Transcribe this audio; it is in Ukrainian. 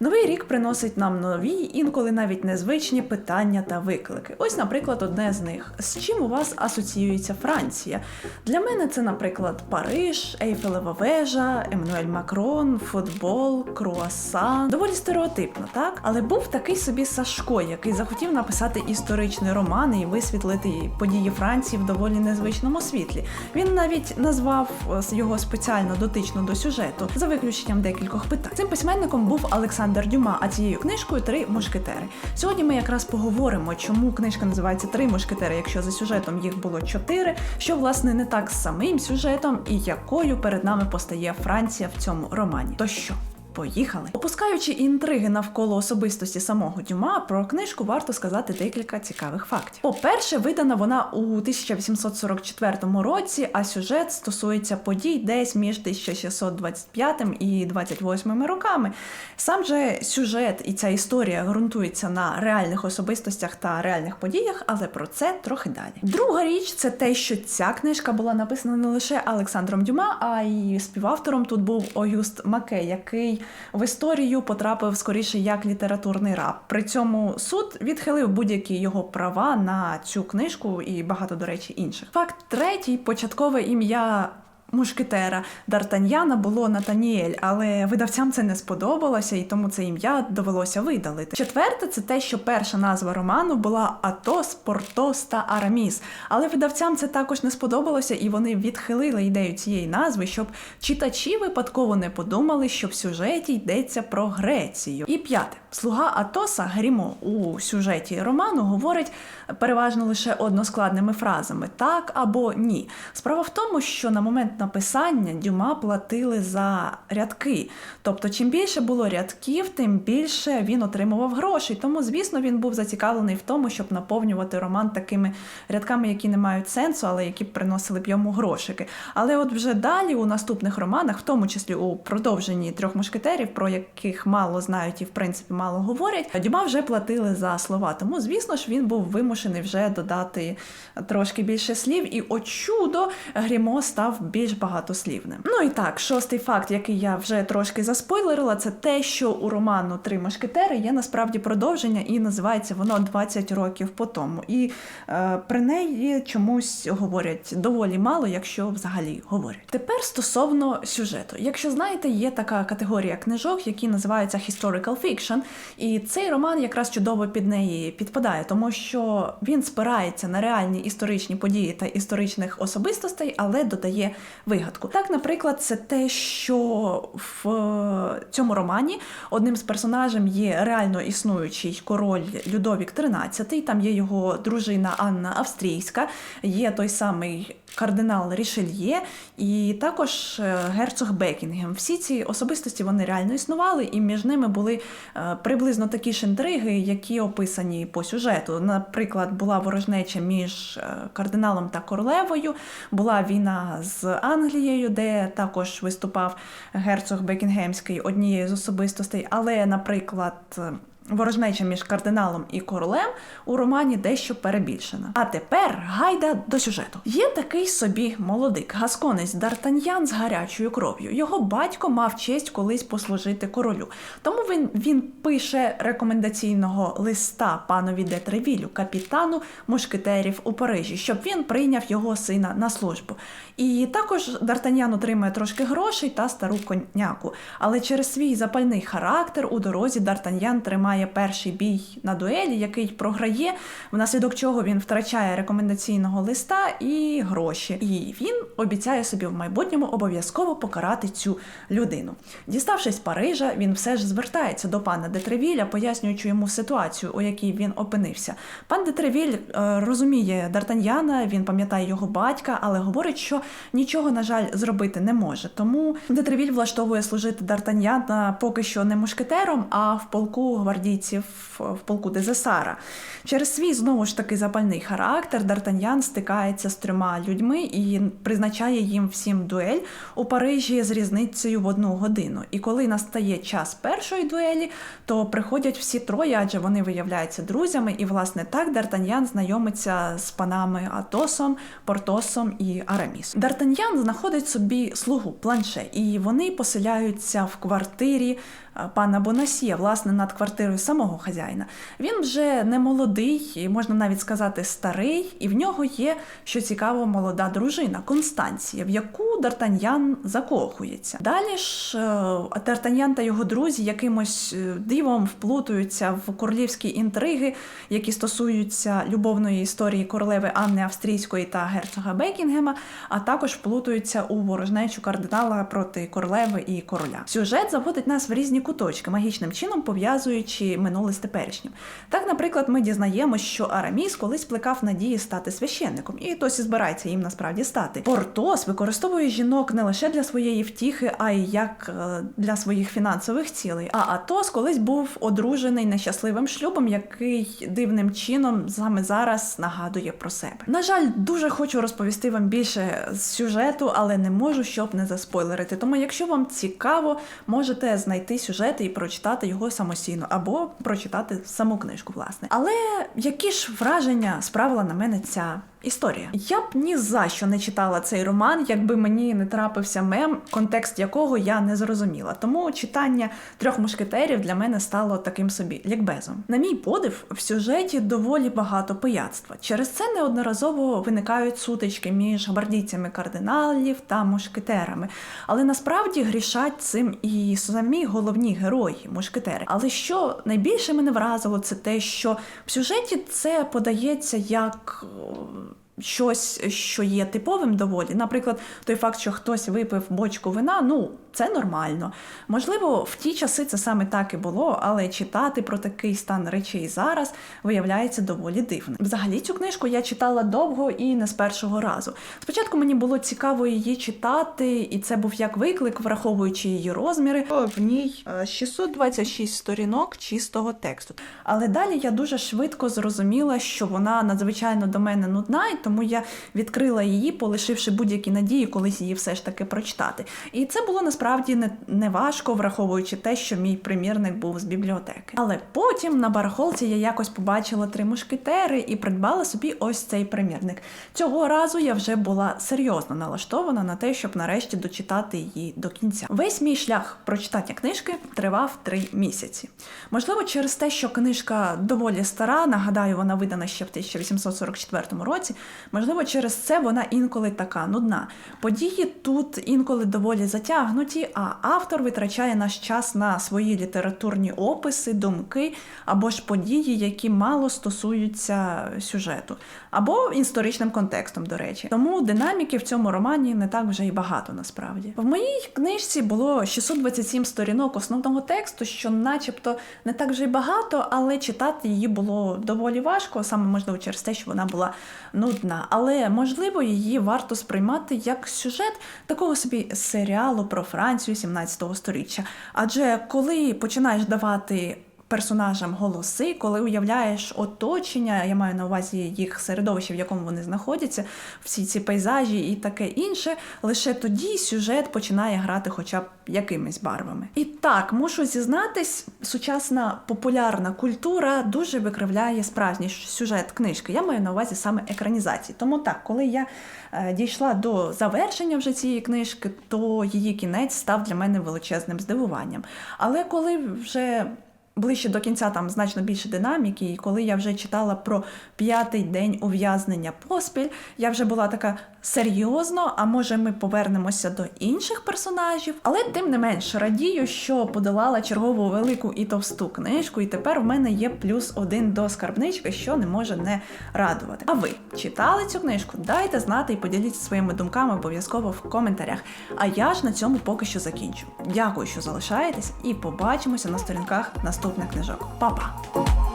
Новий рік приносить нам нові, інколи навіть незвичні питання та виклики. Ось, наприклад, одне з них: з чим у вас асоціюється Франція? Для мене це, наприклад, Париж, Ейфелева вежа, Еммануель Макрон, футбол, круасан. Доволі стереотипно, так? Але був такий собі Сашко, який захотів написати історичний роман і висвітлити події Франції в доволі незвичному світлі. Він навіть назвав е, його спеціально дотично до сюжету, за виключенням декількох питань. Цим письменником був Олександр Дюма, а цією книжкою три мушкетери. Сьогодні ми якраз поговоримо, чому книжка називається Три мушкетери, якщо за сюжетом їх було чотири, що власне не так з самим сюжетом, і якою перед нами постає Франція в цьому романі. То що? Поїхали. Опускаючи інтриги навколо особистості самого Дюма, про книжку варто сказати декілька цікавих фактів. По-перше, видана вона у 1844 році, а сюжет стосується подій десь між 1625 і 28 роками. Сам же сюжет і ця історія ґрунтується на реальних особистостях та реальних подіях, але про це трохи далі. Друга річ це те, що ця книжка була написана не лише Олександром Дюма, а й співавтором тут був Огюст Маке, який в історію потрапив скоріше як літературний раб. При цьому суд відхилив будь-які його права на цю книжку і багато, до речі, інших. Факт третій початкове ім'я. Мушкетера Д'Артаньяна було Натаніель, але видавцям це не сподобалося, і тому це ім'я довелося видалити. Четверте, це те, що перша назва роману була Атос, Портос та Араміс. Але видавцям це також не сподобалося, і вони відхилили ідею цієї назви, щоб читачі випадково не подумали, що в сюжеті йдеться про Грецію. І п'яте, слуга Атоса Грімо у сюжеті роману говорить переважно лише односкладними фразами так або ні. Справа в тому, що на момент написання Дюма платили за рядки. Тобто, чим більше було рядків, тим більше він отримував грошей. Тому, звісно, він був зацікавлений в тому, щоб наповнювати роман такими рядками, які не мають сенсу, але які б приносили б йому грошики. Але от вже далі у наступних романах, в тому числі у продовженні трьох мушкетерів, про яких мало знають і в принципі мало говорять, Дюма вже платили за слова. Тому, звісно ж, він був вимушений вже додати трошки більше слів, і о чудо Грімо став більш багатослівним. Ну і так, шостий факт, який я вже трошки заспойлерила, це те, що у роману Три мушкетери є насправді продовження, і називається воно 20 років по тому. І е, при неї чомусь говорять доволі мало, якщо взагалі говорять. Тепер стосовно сюжету. Якщо знаєте, є така категорія книжок, які називаються historical fiction, і цей роман якраз чудово під неї підпадає, тому що він спирається на реальні історичні події та історичних особистостей, але додає вигадку. Так, наприклад, це те, що в цьому романі одним з персонажем є реально існуючий король Людовік XIII, там є його дружина Анна Австрійська, є той самий кардинал Рішельє, і також е, герцог Бекінгем. Всі ці особистості вони реально існували, і між ними були е, приблизно такі ж інтриги, які описані по сюжету. Наприклад, була ворожнеча між е, кардиналом та королевою, була війна з Англією, де також виступав герцог Бекінгемський однією з особистостей. Але, наприклад, Ворожнеча між кардиналом і королем у романі дещо перебільшена. А тепер гайда до сюжету. Є такий собі молодик, гасконець Д'Артаньян з гарячою кров'ю. Його батько мав честь колись послужити королю. Тому він він пише рекомендаційного листа панові де Тревілю, капітану мушкетерів у Парижі, щоб він прийняв його сина на службу. І також Д'Артаньян отримує трошки грошей та стару коняку. Але через свій запальний характер у дорозі Д'Артаньян тримає має перший бій на дуелі, який програє, внаслідок чого він втрачає рекомендаційного листа і гроші. І він обіцяє собі в майбутньому обов'язково покарати цю людину. Діставшись Парижа, він все ж звертається до пана Детревіля, пояснюючи йому ситуацію, у якій він опинився. Пан Детревіль е, розуміє Д'Артаньяна, він пам'ятає його батька, але говорить, що нічого, на жаль, зробити не може. Тому Детревіль влаштовує служити Д'Артаньяна поки що не мушкетером, а в полку гвардії гвардійців в полку Дезесара. Через свій знову ж таки запальний характер Д'Артаньян стикається з трьома людьми і призначає їм всім дуель у Парижі з різницею в одну годину. І коли настає час першої дуелі, то приходять всі троє, адже вони виявляються друзями. І, власне, так Д'Артаньян знайомиться з панами Атосом, Портосом і Арамісом. Д'Артаньян знаходить собі слугу планше, і вони поселяються в квартирі пана Бонасьє, власне, над квартирою самого хазяїна. Він вже не молодий, і можна навіть сказати старий, і в нього є, що цікаво, молода дружина Констанція, в яку Д'Артаньян закохується. Далі ж е, Д'Артаньян та його друзі якимось е, дивом вплутуються в королівські інтриги, які стосуються любовної історії королеви Анни Австрійської та герцога Бекінгема, а також вплутуються у ворожнечу кардинала проти королеви і короля. Сюжет заводить нас в різні куточки, магічним чином пов'язуючи минуле з теперішнім. Так, наприклад, ми дізнаємось, що Араміс колись плекав надії стати священником, і досі збирається їм насправді стати. Портос використовує жінок не лише для своєї втіхи, а й як е, для своїх фінансових цілей. А Атос колись був одружений нещасливим шлюбом, який дивним чином саме зараз нагадує про себе. На жаль, дуже хочу розповісти вам більше з сюжету, але не можу, щоб не заспойлерити. Тому, якщо вам цікаво, можете знайти сюжет і прочитати його самостійно, або прочитати саму книжку, власне. Але які ж враження справила на мене ця історія? Я б ні за що не читала цей роман, якби мені не трапився мем, контекст якого я не зрозуміла. Тому читання трьох мушкетерів для мене стало таким собі лікбезом. На мій подив, в сюжеті доволі багато пияцтва. Через це неодноразово виникають сутички між гвардійцями кардиналів та мушкетерами. Але насправді грішать цим і самі головні герої, мушкетери. Але що найбільше мене вразило, це те, що в сюжеті це подається як. Щось, що є типовим доволі, наприклад, той факт, що хтось випив бочку вина, ну це нормально. Можливо, в ті часи це саме так і було, але читати про такий стан речей зараз виявляється доволі дивним. Взагалі цю книжку я читала довго і не з першого разу. Спочатку мені було цікаво її читати, і це був як виклик, враховуючи її розміри. В ній е, 626 сторінок чистого тексту. Але далі я дуже швидко зрозуміла, що вона надзвичайно до мене нудна, і тому я відкрила її, полишивши будь-які надії колись її все ж таки прочитати. І це було насправді не, не важко, враховуючи те, що мій примірник був з бібліотеки. Але потім на барахолці я якось побачила три мушкетери і придбала собі ось цей примірник. Цього разу я вже була серйозно налаштована на те, щоб нарешті дочитати її до кінця. Весь мій шлях прочитання книжки тривав три місяці. Можливо, через те, що книжка доволі стара, нагадаю, вона видана ще в 1844 році. Можливо, через це вона інколи така нудна. Події тут інколи доволі затягнуті, а автор витрачає наш час на свої літературні описи, думки або ж події, які мало стосуються сюжету, або історичним контекстом, до речі. Тому динаміки в цьому романі не так вже й багато насправді. В моїй книжці було 627 сторінок основного тексту, що, начебто, не так вже й багато, але читати її було доволі важко, саме можливо через те, що вона була нудна. Але можливо її варто сприймати як сюжет такого собі серіалу про Францію 17 століття. Адже коли починаєш давати персонажам голоси, коли уявляєш оточення, я маю на увазі їх середовище, в якому вони знаходяться, всі ці пейзажі і таке інше, лише тоді сюжет починає грати хоча б якимись барвами. І так, мушу зізнатись, сучасна популярна культура дуже викривляє справжній сюжет книжки. Я маю на увазі саме екранізації. Тому так, коли я е, дійшла до завершення вже цієї книжки, то її кінець став для мене величезним здивуванням. Але коли вже ближче до кінця там значно більше динаміки, і коли я вже читала про п'ятий день ув'язнення поспіль, я вже була така серйозно, а може ми повернемося до інших персонажів. Але тим не менш радію, що подолала чергову велику і товсту книжку, і тепер в мене є плюс один до скарбнички, що не може не радувати. А ви читали цю книжку? Дайте знати і поділіться своїми думками обов'язково в коментарях. А я ж на цьому поки що закінчу. Дякую, що залишаєтесь, і побачимося на сторінках наступних книжок. Па-па!